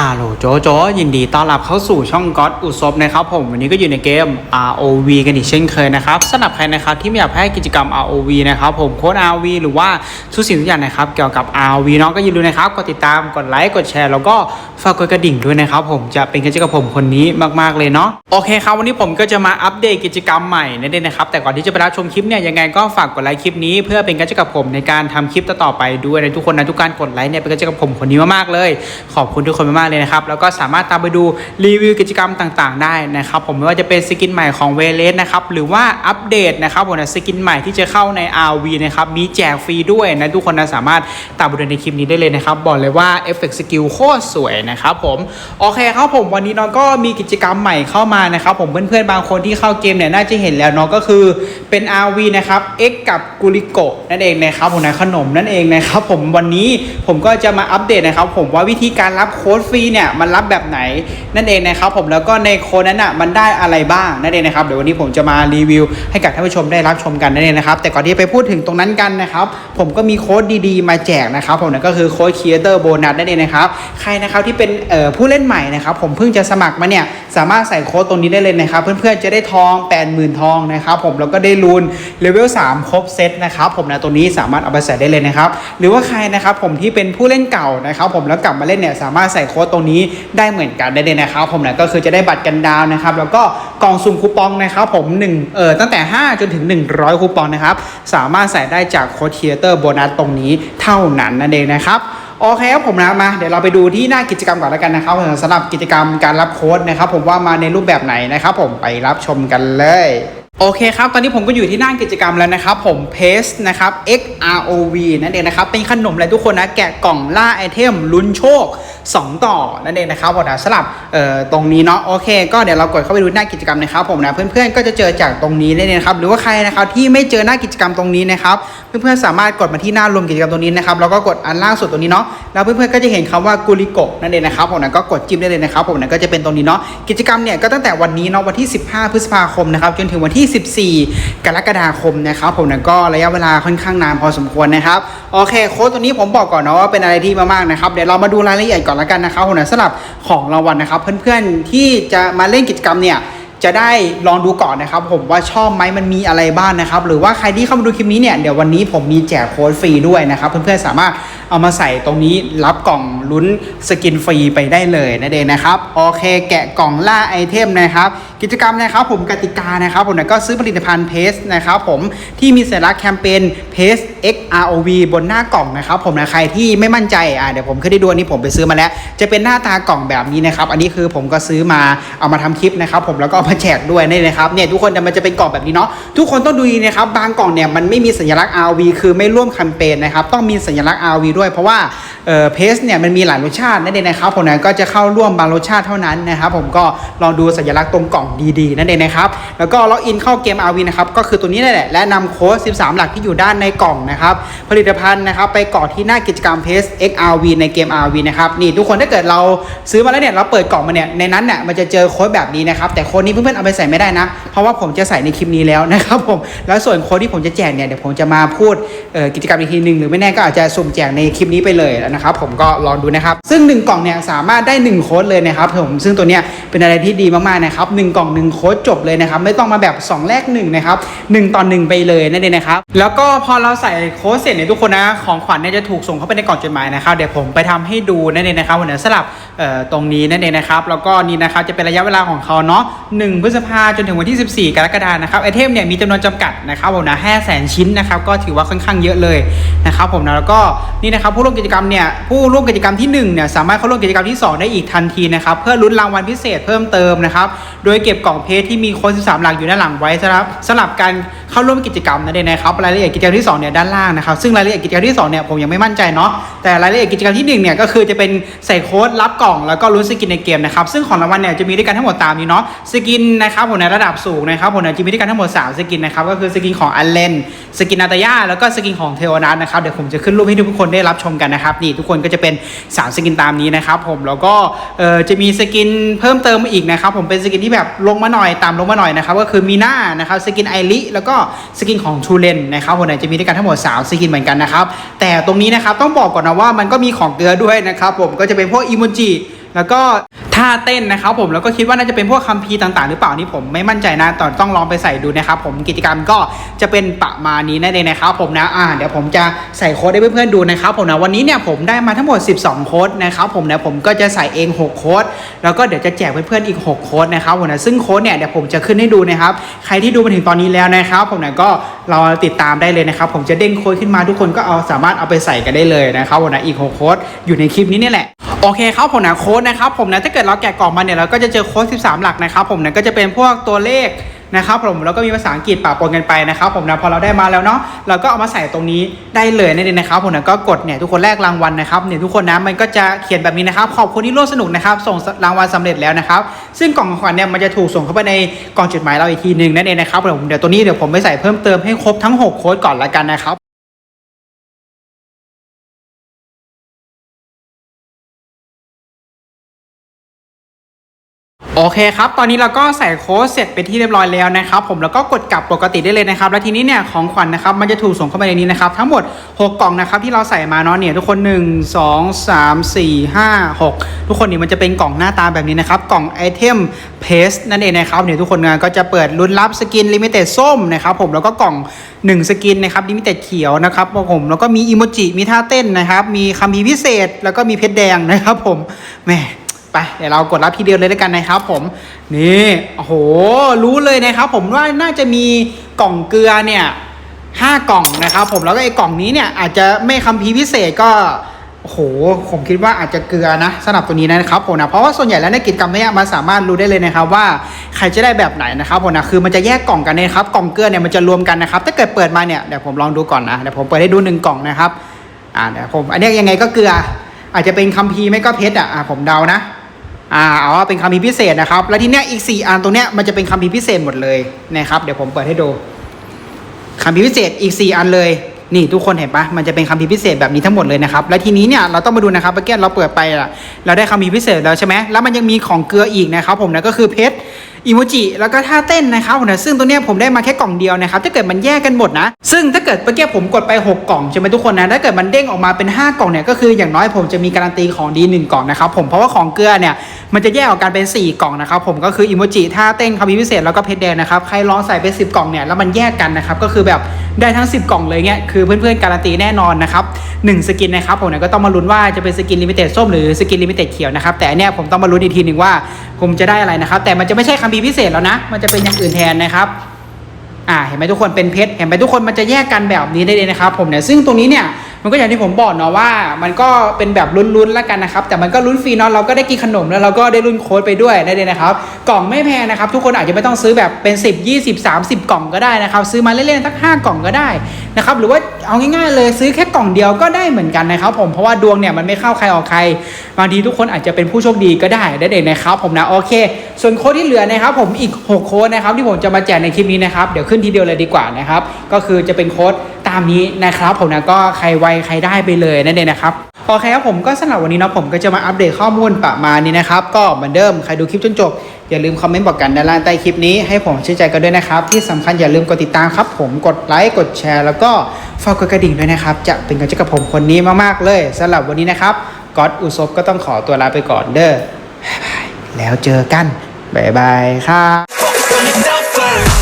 ฮัลโหลโจโจยินดีต้อนรับเข้าสู่ช่องก็ d อุศบนะครับผมวันนี้ก็อยู่ในเกม ROV กันอีกเช่นเคยนะครับสำหรับใครนะครับที่ไม่อยากให้กิจกรรม ROV นะครับผมโค้ด ROV หรือว่าทุกสิ่งทุกอย่างนะครับเกี่ยวกับ ROV เน้องก็อย่าลืมนะครับกดติดตามกดไลค์กดแชร์แล้วก็ฝากกดกระดิ่งด้วยนะครับผมจะเป็นกิจกรรมผมคนนี้มากๆเลยเนาะโอเคครับวันนี้ผมก็จะมาอัปเดตกิจกรรมใหม่นั่นเองนะครับแต่ก่อนที่จะไปรับชมคลิปเนี่ยยังไงก็ฝากกดไลค์คลิปนี้ เพื่อเป็นกิจกรรมผมในการทำคลิปต่อๆไปด้วยนะทุกคนนะทุกการกดไลค์เนี่ยเป็นกิจกรรมผมคนนี้มากๆเลย ขอบคุณทุกคนมากเลยนะครับ แล้วก็สามารถตามไปดูรีวิวกิจกรรมต่างๆ ได้นะครับผมไม่ว่าจะเป็นสกินใหม่ของเวเลสนะครับหรือว่าอัปเดตนะครับผมสกินใหม่ที่จะเข้าใน RV นะครับมีแจกฟรีด้วยนะทุกคนนะสามารถตามไปดูในคลิปนี้ได้เลยนะครับบอกเลยว่าเอฟเฟกต์สกิลโคตรสวยนะครับผมโอเคครับผมวันนี้น้องก็มีกิจกรรมใหม่เข้ามานะครับผมเพื่อนๆบางคนที่เข้าเกมเนี่ยน่าจะเห็นแล้วเนาะก็คือเป็น RV นะครับ X กับกุลิโกะนั่นเองนะครับผมนะขนมนั่นเองนะครับผมวันนี้ผมก็จะมาอัปเดตนะครับผมว่าวิธีการรับโค้ดฟรีเนี่ยมันรับแบบไหนนั่นเองนะครับผมแล้วก็ในโค้นั้นอะมันได้อะไรบ้างนั่นเองนะครับเดี๋ยววันนี้ผมจะมารีวิว ให้กับท่านผู้ชมได้รับชมกันนั่นเองนะครับแต่ก่อนที่ไปพูดถึงตรงนั้นกันนะครับผมก็มีโค้ดดีๆ มาแจกนะครับผมนั่นก็คือโค้ด Creator Bonus นั่นเองนะครับใครนะครับที่เป็นผู้เล่นใหม่นะครับผมเพิ่งจะสมัครมาเนี่ยสามารถใส่โค้ดตรงนี้ได้เลยนะครับเพื่อนๆจะได้ทอง 80,000 ทองนะครับผมแล้วก็ได้รูนเลเวล3ครบเซตนะครับผมนะตัวนี้สามารถเอาไปใส่ได้เลยนะครับหรือว่าใครนะครับผมที่เป็นผู้เล่นเก่านะครับผมแล้วกลับมาเล่นเนี่ยสามารถใส่โค้ดตรงนี้ได้เหมือนกันได้เลยนะครับผมนะก็คือจะได้บัตรกันดาวนะครับ แล้วก็กล่องสุ่มคูปองนะครับผม1เอ่อตั้งแต่ 5 จนถึง 100 คูปองนะครับ สามารถใส่ได้จากโค้ดเทียเตอร์โบนัสตรงนี้เท่านั้นนั่นเองนะครับโอเคครับผมนะมาเดี๋ยวเราไปดูที่หน้ากิจกรรมก่อนแล้วกันนะครับสำหรับกิจกรรมการรับโค้ดนะครับ ผมว่ามาในรูปแบบไหนนะครับ ผมไปรับชมกันเลยโอเคครับ ตอนนี้ผมก็อยู่ที่หน้ากิจกรรมแล้วนะครับ ผมเพสนะครับ XROV นั่นเองนะครับ เป็นขนมเลยทุกคนนะ แกะกล่องล่าไอเทมลุ้นโชค 2 ต่อนั่นเองนะครับผมนะสลับตรงนี้เนาะโอเค ก็เดี๋ยวเรากดเข้าไปดูหน้ากิจกรรมนะครับผมนะเพื่อนๆก็จะเจอจากตรงนี้นั่นเองครับหรือว่าใครนะครับที่ไม่เจอหน้ากิจกรรมตรงนี้นะครับเพื่อนๆสามารถกดมาที่หน้ารวมกิจกรรมตรงนี้นะครับแล้วก็กดอันล่างสุดตรงนี้เนาะแล้วเพื่อนๆก็จะเห็นคำว่ากุลิโกะนั่นเองนะครับผมนะก็กดจิ้มได้เลยนะครับผมนะก็จะเป็นตรงนี้เนาะกิจกรรมเนี่ยก็ตั้งแต่วันนี้เนาะวันที่ 15 พฤษภาคมนะครับจนถึงวันที่ 14 กรกฎาคมนะครับผมนะก็ระยะเวลาค่อนข้างนานพอสมควรนะครับโอเคโค้ดตัวนี้ผมบอกก่อนเนาะว่าเป็นอะไรที่มากๆนะครับเดี๋ยวเรามาดูรายละเอียดก่อนละกันนะครับผมนะสำหรับของรางวัลนะครับ เพื่อนๆที่จะมาเล่นกิจกรรมเนี่ยจะได้ลองดูก่อนนะครับ ผมว่าชอบไหมมันมีอะไรบ้างนะครับ หรือว่าใครที่เข้ามาดูคลิปนี้เนี่ยเดี๋ยววันนี้ผมมีแจกโค้ดฟรีด้วยนะครับ เพื่อนๆสามารถเอามาใส่ตรงนี้รับกล่องลุ้นสกินฟรีไปได้เลยนั่นเองนะครับโอเค แกะกล่องล่าไอเทมนะครับ กิจกรรมนะครับ ผมกติกานะครับ ผมก็ซื้อผลิตภัณฑ์เพสนะครับผมที่มีสัญลักษณ์แคมเปญเพส X Rov บนหน้ากล่องนะครับผมนะใครที่ไม่มั่นใจอ่าเดี๋ยวผมขึ้นได้ดูอันนี้ผมไปซื้อมาแล้ว จะเป็นหน้าตากล่องแบบนี้นะครับอันนี้คือผมก็ซื้อมาเอามาทำคลิปนะครับผมแล้วก็เอามาแจกด้วยนี่นะครับเนี่ยทุกคนแต่มันจะเป็นกล่องแบบนี้เนาะทุกคนต้องดูดีนะครับบางกล่องเนี่ยมันไม่มีสัญลักษณ์ Rov คือไม่ร่วมแคมเปญนะครับต้องมีสัญลักษณ์ Rov ด้วยเพราะว่า เอ่อเพสเนี่ยมันมีหลายรสชาตินั่นเองนะครับผมนะก็จะเข้าร่วมบางรสชาติเท่านั้นนะครับผมก็ลองดูสัญลักษณ์ตรงกล่องดีๆนั่นเองนะครับแล้วก็ล็อกอินเข้าเกม RV นะครับก็คือตัวนี้นั่นแหละและนำโค้ด 13 หลักที่อยู่ด้านในกล่องนะครับผลิตภัณฑ์นะครับไปกรอกที่หน้ากิจกรรมเพส XRV ในเกม RV นะครับนี่ทุกคนถ้าเกิดเราซื้อมาแล้วเนี่ยเราเปิดกล่องมาเนี่ยในนั้นเนี่ยมันจะเจอโค้ดแบบนี้นะครับแต่โค้ดนี้เพื่อนๆเอาไปใส่ไม่ได้นะ เพราะว่าผมจะใส่ในคลิปนี้แล้วนะครับผมแล้วส่วนโค้ดที่ผมจะแจกเนี่ยเดี๋ยวผมจะมาพูดกิจกรรมอีกทีหนึ่งหรือไม่แน่ก็อาจจะสุ่มแจกในคลิปนี้ไปเลยนะครับผมก็ลองดูนะครับ ซึ่ง 1 กล่องเนี่ยสามารถได้ 1 โค้ดเลยนะครับผมซึ่งตัวเนี้ยเป็นอะไรที่ดีมากๆนะครับหนึ่งกล่องหนึ่งโค้ดจบเลยนะครับไม่ต้องมาแบบ 2 แลก1นะครับ1ต่อ1ไปเลยนั่นเองนะครับแล้วก็พอเราใส่โค้ดเสร็จเนี่ยทุกคนนะของขวัญเนี่ยจะถูกส่งเข้าไปในกล่องจดหมายนะครับเดี๋ยวผมไปทำให้ดูนั่นเองนะครับวันนี้สลับตรงนี้นั่นเองนะครับแล้วก็นี่นะครับจะเป็นระยะเวลาของเขาเนาะ1พฤษภาจนถึงวันที่ 14 กรกฎาคมนะครับไอเทมเนี่ยมีจำนวนจำกัดนะครับผมนะ5แสนชิ้นนะครับก็ถือว่าค่อนข้างเยอะเลยนะครับผมนะแล้วก็นี่นะครับผู้ร่วมกิจกรรมเนี่ยผู้ร่วมกิจกรรมที่1เนี่ยสามารถเข้าร่วมกิจกรรมที่ 2 ได้อีกทันทีนะครับเพื่อลุ้นรางวัลพิเศษเพิ่มเติมนะครับโดยเก็บกล่องเพจที่มีโค้ด13 หลักอยู่ด้านหลังไว้สำหรับสำหรับการเข้าร่วมกิจกรรมนั่นเองนะครับรายละเอียดกิจกรรมที่2เนี่ยด้านล่างนะครับซึ่งรายละเอียดกิจกรรมที่2เนี่ยผมยังไม่มั่นใจเนาะแต่รายละเอียดกิจกรรมที่1เนี่ยก็คือจะเป็นใส่โค้ดรับกล่องแล้วก็ลุ้นสกินในเกมนะครับซึ่งของรางวัลเนี่ยจะมีด้วยกันทั้งหมดตามนี้เนาะสกินนะครับผมในระดับสูงนะครับผมเนี่ยจะมีด้วยกันทั้งหมด 3 สกินนะครับก็คือสกินของอันเลนสกินนาตาย่าแล้วก็สกินของเทโอนัสนะครับเดี๋ยวผมจะขึ้นรูปให้ทุกคนได้รับชมกันนะครับนีทุกคนก็จะเป็น 3 สกินตามนี้นะครับผมแล้วก็จะมีสกินเพิ่มเติมมาอีกนะครับผมเป็นสกินที่แบบลงมาหน่อยตามลงมาหน่อยนะครับก็คือมีหน้านะครับสกินไอริแล้วก็สกินของทูเลนนะครับผมจะมีด้วยกันทั้งหมด 3 สกินเหมือนกันนะครับแต่ตรงนี้นะครับต้องบอกก่อนนะว่ามันก็มีของเกลือด้วยนะครับผมก็จะเป็นพวกอีโมจิแล้วก็ ท่าเต้นนะครับผมแล้วก็คิดว่าน่าจะเป็นพวกคัมภีร์ต่างๆ หรือเปล่านี่ผมไม่มั่นใจนะตอนต้องลองไปใส่ดูนะครับผมกิจกรรมก็จะเป็นประมาณนี้นั่นเองนะครับผมนะอ่าเดี๋ยวผมจะใส่โค้ดให้เพื่อนๆดูนะครับผมนะวันนี้เนี่ยผมได้มาทั้งหมด 12 โค้ดนะครับผมนะผมก็จะใส่เอง 6 โค้ดแล้วก็เดี๋ยวจะแจกเพื่อนๆอีก 6 โค้ดนะครับผมนะซึ่งโค้ดเนี่ยเดี๋ยวผมจะขึ้นให้ดูนะครับใครที่ดูมาถึงตอนนี้แล้วนะครับผมนะก็เราติดตามได้เลยนะครับผมจะเด้งโค้ดขึ้นมาทุกคนก็เอาสามารถเอาไปใส่กันได้เลยนะครับผมนะอีก 6 โค้ดอยู่ในคลิปนี้นี่แหละ โอเคครับผมนะโค้ดนะครับผมนะถ้าเกิดเราแกะกล่องมาเนี่ยเราก็จะเจอโค้ด 13 หลักนะครับผมนะก็จะเป็นพวกตัวเลขนะครับผมแล้วก็มีภาษาอังกฤษปะปนกันไปนะครับผมนะพอเราได้มาแล้วเนาะเราก็เอามาใส่ตรงนี้ได้เลยนั่นเองนะครับผมนะก็กดเนี่ยทุกคนแรกรางวัลนะครับเนี่ยทุกคนนะมันก็จะเขียนแบบนี้นะครับขอบคุณที่ร่วมสนุกนะครับส่งรางวัลสำเร็จแล้วนะครับซึ่งกล่องของขวัญเนี่ยมันจะถูกส่งเข้าไปในกล่องจดหมายเราอีกทีหนึ่งนั่นเองนะครับผมเดี๋ยวตัวนี้เดี๋ยวผมไปใส่เพิ่มเติมให้ครบทั้งหกโค้ดก่อนละกันนะครับ โอเคครับ ตอนนี้เราก็ใส่โค้ดเสร็จไปนที่เรียบร้อยแล้วนะครับ ผมแล้วก็กดกลับปกติได้เลยนะครับ แล้วทีนี้เนี่ยของขวัญนะครับมันจะถูกส่งเข้าไปในนี้นะครับ ทั้งหมด 6 กล่องนะครับที่เราใส่มาเนาะเนี่ยทุกคน 1 2 3 4 5 6 ทุกคนเนี่ยมันจะเป็นกล่องหน้าตาแบบนี้นะครับ กล่องไอเทมเพสนั่นเองนะครับเนี่ยทุกคนก็จะเปิดลุ้นรับสกินลิมิเต็ดส้มนะครับผมแล้วก็กล่อง 1 สกินนะครับลิมิเต็ดเขียวนะครับผมแล้วก็มีอีโมจิมีท่าเต้นนะครับมีคำพีพิเศษ แล้วก็มีเพชรแดงนะครับผมแหม ไปเดี๋ยวเรากดรับทีเดียวเลยแล้วกันนะครับผมนี่โอ้โหรู้เลยนะครับ ผมว่าน่าจะมีกล่องเกลือเนี่ยห้ากล่องนะครับ ผมแล้วก็ไอ้กล่องนี้เนี่ยอาจจะไม่คัมภีร์พิเศษก็โอ้โหผมคิดว่าอาจจะเกลือนะสำหรับตัวนี้นะครับผมนะเพราะว่าส่วนใหญ่แล้วในกิจกรรมเนี้มันสามารถรู้ได้เลยนะครับว่าใครจะได้แบบไหนนะครับผมนะคือมันจะแยกกล่องกันนะครับกล่องเกลือเนี่ยมันจะรวมกันนะครับถ้าเกิดเปิดมาเนี่ยเดี๋ยวผมลองดูก่อนนะเดี๋ยวผมเปิดให้ดูหนึ่งกล่องนะครับอ่าเดี๋ยวผมอันนี้ยังไงก็เกลืออาจจะเป็นคัมภีร์ไม่ก็เพชรอะผมเดานะ อ่าอ๋อเป็นคำพิพิเศษนะครับ แล้วทีเนี้ยอีก 4 อันตรงเนี้ยมันจะเป็นคำพิพิเศษหมดเลยนะครับเดี๋ยวผมเปิดให้ดูคำพิพิเศษอีก 4 อันเลยนี่ทุกคนเห็นปะมันจะเป็นคำพิพิเศษแบบนี้ทั้งหมดเลยนะครับ แล้วทีนี้เนี่ยเราต้องมาดูนะครับเมื่อกี้เราเปิดไปอะเราได้คำพิพิเศษแล้วใช่ไหมแล้วมันยังมีของเกลืออีกนะครับผมนะก็คือเพชร อีโมจิแล้วก็ท่าเต้นนะครับผมนะซึ่งตัวเนี้ยผมได้มาแค่กล่องเดียวนะครับถ้าเกิดมันแยกกันหมดนะ ซึ่งถ้าเกิดเมื่อกี้ผมกดไป 6 กล่องใช่ไหมทุกคนนะถ้าเกิดมันเด้งออกมาเป็น 5 กล่องเนี่ยก็คืออย่างน้อยผมจะมีการันตีของดี1กล่องนะครับผมเพราะว่าของเกลือเนี่ยมันจะแยกออกกันเป็น 4 กล่องนะครับผมก็คืออีโมจิท่าเต้นคัมภีร์พิเศษแล้วก็เพชรแดงนะครับใครลองใส่ไป10 กล่องเนี่ยแล้วมันแยกกันนะครับก็คือแบบได้ทั้ง 10 กล่องเลยเงี้ยคือเพื่อนๆการันตีแน่นอนนะครับ1สกินนะครับผมเนี่ยก็ต้องมาลุ้นว่าจะเป็นสกินลิมิเต็ดส้มหรือสกินลิมิเต็ดเขียวนะครับแต่เนี้ยผมต้องมาลุ้นอีกทีหนึ่งว่า ผมจะได้อะไรนะครับ แต่มันจะไม่ใช่คัมภีร์พิเศษแล้วนะ มันจะเป็นอย่างอื่นแทนนะครับอ่าเห็นไหมทุกคนเป็นเพชรเห็นไหมทุกคนมันจะแยกกันแบบนี้ได้เลยนะครับ ผมเนี่ยซึ่งตรงนี้เนี่ย มันก็อย่างที่ผมบอกเนาะว่า มันก็เป็นแบบลุ้นๆแล้วกันนะครับ แต่มันก็ลุ้นฟรีเนาะเราก็ได้กินขนมแล้วเราก็ได้ลุ้นโค้ดไปด้วยได้เลยนะครับ กล่องไม่แพงนะครับ ทุกคนอาจจะไม่ต้องซื้อแบบเป็น 10 20 30 กล่องก็ได้นะครับ ซื้อมาเล่นๆสัก 5 กล่องก็ได้นะครับ หรือว่าเอาง่ายๆเลยซื้อแค่กล่องเดียวก็ได้เหมือนกันนะครับผมเพราะว่าดวงเนี่ยมันไม่เข้าใครออกใครบางทีทุกคนอาจจะเป็นผู้โชคดีก็ได้ได้เลยนะครับ ผมนะโอเค ส่วนโค้ดที่เหลือนะครับ ผมอีก 6 โค้ดนะครับที่ผมจะมาแจกในคลิปนี้นะครับเดี๋ยวขึ้นทีเดียวเลยดีกว่านะครับก็คือจะเป็นโค้ด ตามนี้นะครับผมนะก็ใครไวใครได้ไปเลยนั่นเองนะครับโอเคครับผมก็สำหรับวันนี้เนาะผมก็จะมาอัปเดตข้อมูลประมาณนี้นะครับก็เหมือนเดิมใครดูคลิปจนจบอย่าลืมคอมเมนต์บอกกันด้านล่างใต้คลิปนี้ให้ผมชื่นใจกันด้วยนะครับที่สำคัญอย่าลืมกดติดตามครับ ผมกดไลค์กดแชร์ แล้วก็ฝากกดกระดิ่งด้วยนะครับจะเป็นกำลังใจกับผมคนนี้มากๆเลยสำหรับวันนี้นะครับก๊อตอุซบก็ต้องขอตัวลาไปก่อนเด้อบายบายแล้วเจอกันบ๊ายบายครับ